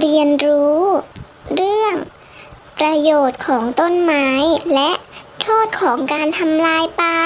เรียนรู้ เรื่อง ประโยชน์ของต้นไม้ และโทษของการทำลายป่า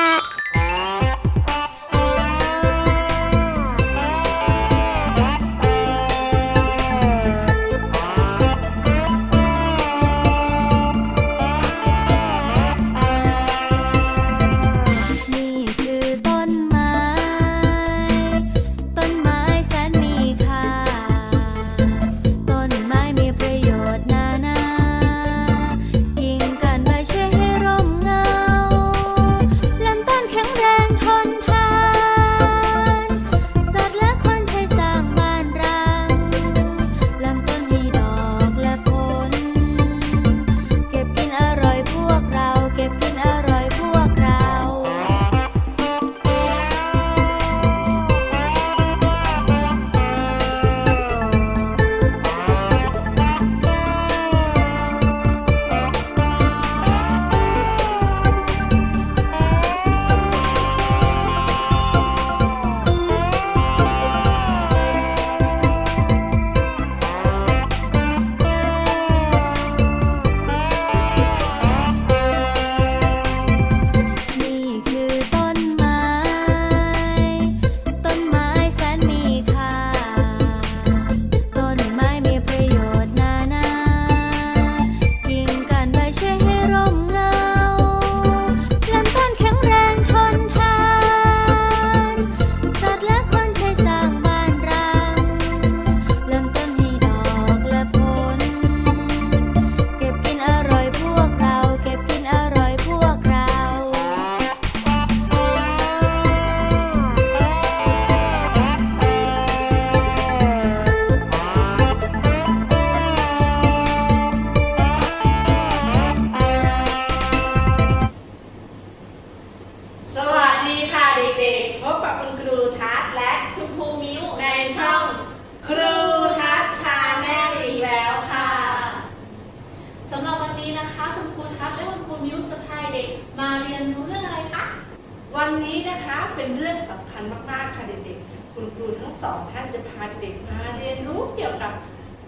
สำคัญมากๆค่ะเด็กๆ คุณครูทั้งสองท่านจะพาเด็กมาเรียนรู้เกี่ยวกับ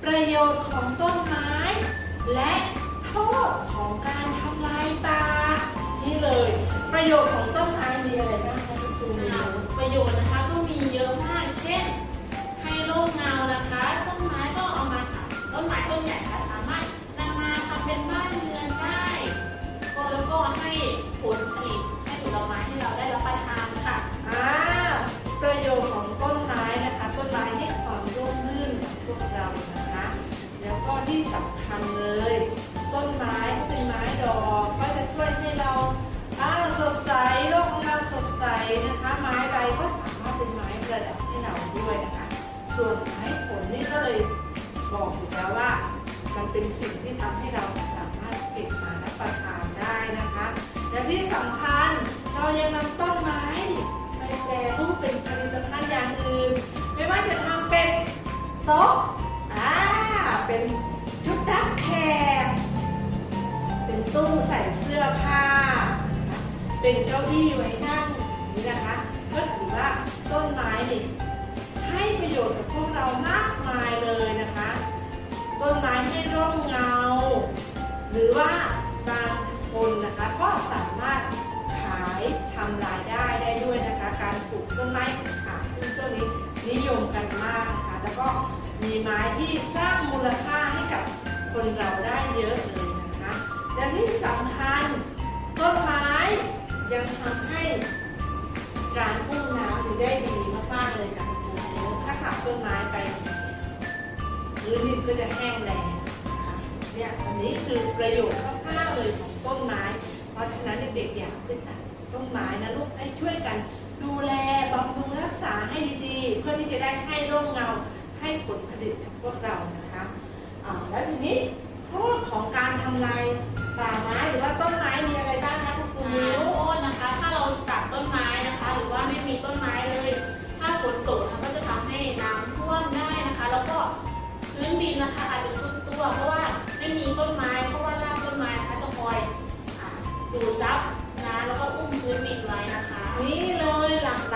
ประโยชน์ของต้นไม้ และโทษของการทำลายป่านี่เลย ประโยชน์ของต้นไม้มีอะไรบ้างคะ เป็นผลิตภัณฑ์อย่างอื่น ไม่ว่าจะทำเป็นโต๊ะอ่าเป็นชุดรับแขก เป็นตู้ใส่เสื้อผ้า เป็นเก้าอี้ไว้นั่งนี่นะคะ ก็ถือว่าต้นไม้นี่ให้ประโยชน์กับพวกเรามากมายเลยนะคะ ต้นไม้ให้ร่มเงา หรือว่าบางคนนะคะก็สามารถ ปลูกต้นไม้ขายซึ่งช่วงนี้นิยมกันมากนะคะแล้วก็มีไม้ที่สร้างมูลค่าให้กับคนเราได้เยอะเลยนะคะและที่สำคัญต้นไม้ยังทำให้การอุ้น้ำอยู่ได้ดีมากๆเลยค่ะจริงๆถ้าขาดต้นไม้ไปพื้นดินก็จะแห้งแล้งนะคะเนี่ยอันนี้คือประโยชน์มากๆเลยของต้นไม้ เพราะฉะนั้นเด็กๆอยากไปตัดต้นไม้นะลูกให้ช่วยกัน ดูแลบำรุงรักษาให้ดีๆ เพื่อที่จะได้ให้ร่มเงาให้ผลผลิตกับพวกเรานะคะแล้วทีนี้โทษของการทำลายป่าไม้หรือว่าต้นไม้มีอะไรบ้างคะคุณครูมิ้วโทษนะคะ ถ้าเราตัดต้นไม้นะคะ หรือว่าไม่มีต้นไม้เลย ถ้าฝนตกนะคะก็จะทำให้น้ำท่วมได้นะคะ แล้วก็พื้นดินนะคะ อาจจะซุดตัว เพราะว่าไม่มีต้นไม้เพราะว่ารากต้นไม้นะคะจะคอยดูดซับ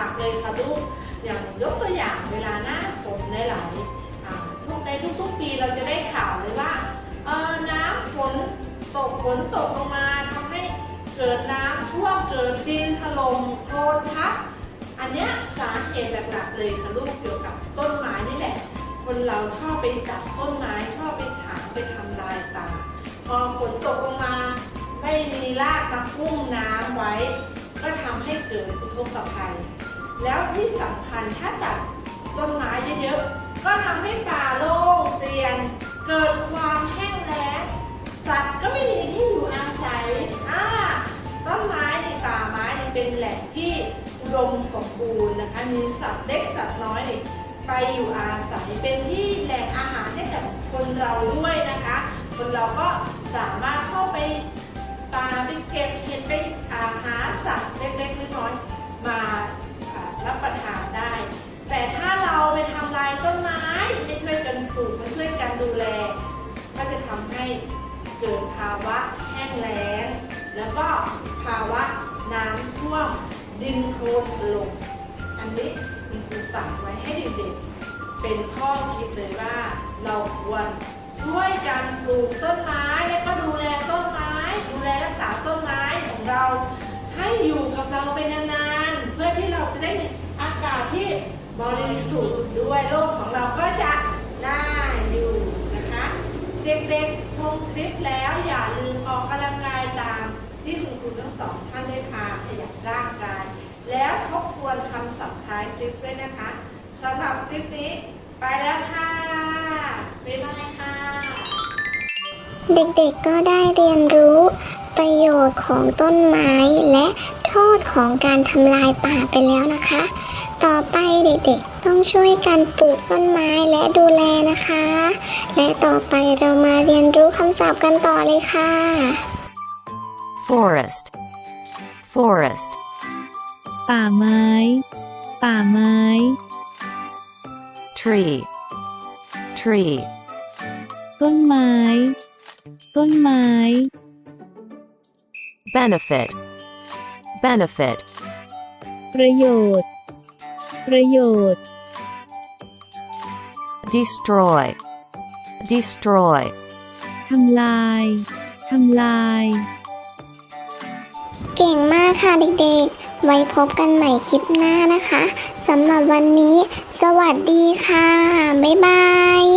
ลักเลยค่ะลูกอย่างยกตัวอย่างเวลาหน้าฝนหลายๆทุกในทุกๆ ปีเราจะได้ข่าวเลยว่าน้ำฝนตกฝนตกลงมาทำให้เกิดน้ำท่วมเกิดดินถล่มโคลนทับอันนี้สาเหตุหลักๆเลยค่ะลูกเกี่ยวกับต้นไม้นี่แหละ คนเราชอบไปตัดต้นไม้ชอบไปถางไปทำลายป่าพอฝนตกลงมาไม่มีรากมาพุ่งน้ำไว้ ก็ทำให้เกิดอุทกภัย แล้วที่สำคัญถ้าตัดต้นไม้เยอะๆ ก็ทำให้ป่าโล่งเตียน เกิดความแห้งแล้ง สัตว์ก็ไม่มีที่อยู่อาศัยอ่าต้นไม้ในป่าไม้เป็นแหล่งที่อุดมสมบูรณ์นะคะ มีสัตว์เล็กสัตว์น้อยเนี่ยไปอยู่อาศัยเป็นที่แหล่งอาหารให้กับคนเราด้วยนะคะ คนเราก็สามารถาวะแห้งแล้ง แล้วก็ภาวะน้ำท่วมดินโคลนล่มอันนี้มีครูฝากไว้ให้เด็กๆ เป็นข้อคิดเลยว่า เราควรช่วยกันปลูกต้นไม้และก็ดูแลต้นไม้ ดูแลรักษาต้นไม้ของเรา ให้อยู่กับเราไปนานๆ เพื่อที่เราจะได้มีอากาศที่บริสุทธิ์ด้วยโลกของเราก็จะน่าอยู่นะคะ เด็กๆ ชมคลิปแล้วอย่าลืมออกกำลังกายตามที่คุณครูทั้งสองท่านได้พาขยับร่างกาย แล้วทบทวนคำศัพท์ท้ายคลิปด้วยนะคะสำหรับคลิปนี้ไปแล้วค่ะบ๊ายบายค่ะ เด็กๆก็ได้เรียนรู้ประโยชน์ของต้นไม้และโทษของการทำลายป่าไปแล้วนะคะ ต่อไปเด็กๆ ต้องช่วยกันปลูกต้นไม้และดูแลนะคะ และต่อไปเรามาเรียนรู้คำศัพท์กันต่อเลยค่ะ forest forest ป่าไม้ ป่าไม้ tree tree ต้นไม้ ต้นไม้ benefit benefit ประโยชน์ ประโยชน์ destroy destroy ทำลาย ทำลาย เก่งมากค่ะเด็กๆ ไว้พบกันใหม่คลิปหน้านะคะ สำหรับวันนี้ สวัสดีค่ะ บ๊ายบาย